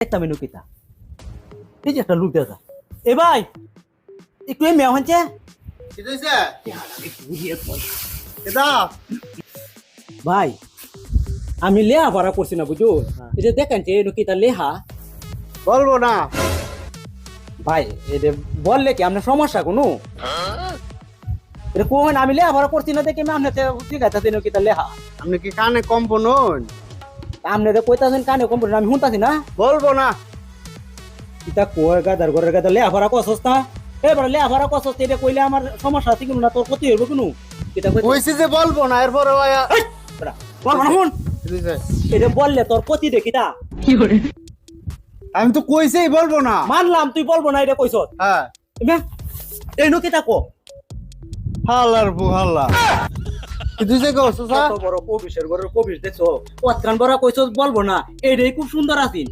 একটা মেনু কিতা। এই যে একটা লুক দেখা এ ভাই একটু এই মেয়ে হচ্ছে ভাই আমি লেহা ভাড়া করছি না বুঝো এই যে দেখেন যে এনু কিতা লেহা। বলব না। ভাই এটা বললে কি আপনার সমস্যা কোনো? এটা কোন আমি লেহা ভাড়া করছি না দেখে আমি আপনাকে ঠিক আছে এনু কিতা লেহা? আপনি কি কানে কম পনুন আপনি তো কইতাছেন কানে কম করে আমি শুনতাছি না। বলব না। কিতা কয় গাদার ঘরের গাদা লেহা ভাড়া কসস না এবার লেহা ভাড়া কসস এটা কইলে আমার সমস্যা আছে কিন্তু না তোর ক্ষতি হইব কোনো? কিতা কই কইছি যে বলব না এরপরে আয়া বল না শুন। কি? এটা বললে তোর ক্ষতি দেখি তা আমি তো কইছেই বলব না। মানলাম তুই বলব না এটা কইছ। হ্যাঁ। এই নো কিতা কো বুহাল্লা। কি তুই কো সুসা কত বড় কবিশের ঘরের কবির, দেখছ? ওয়াতকান বড় কইছ বলব না। এইটাই খুব সুন্দর আছিস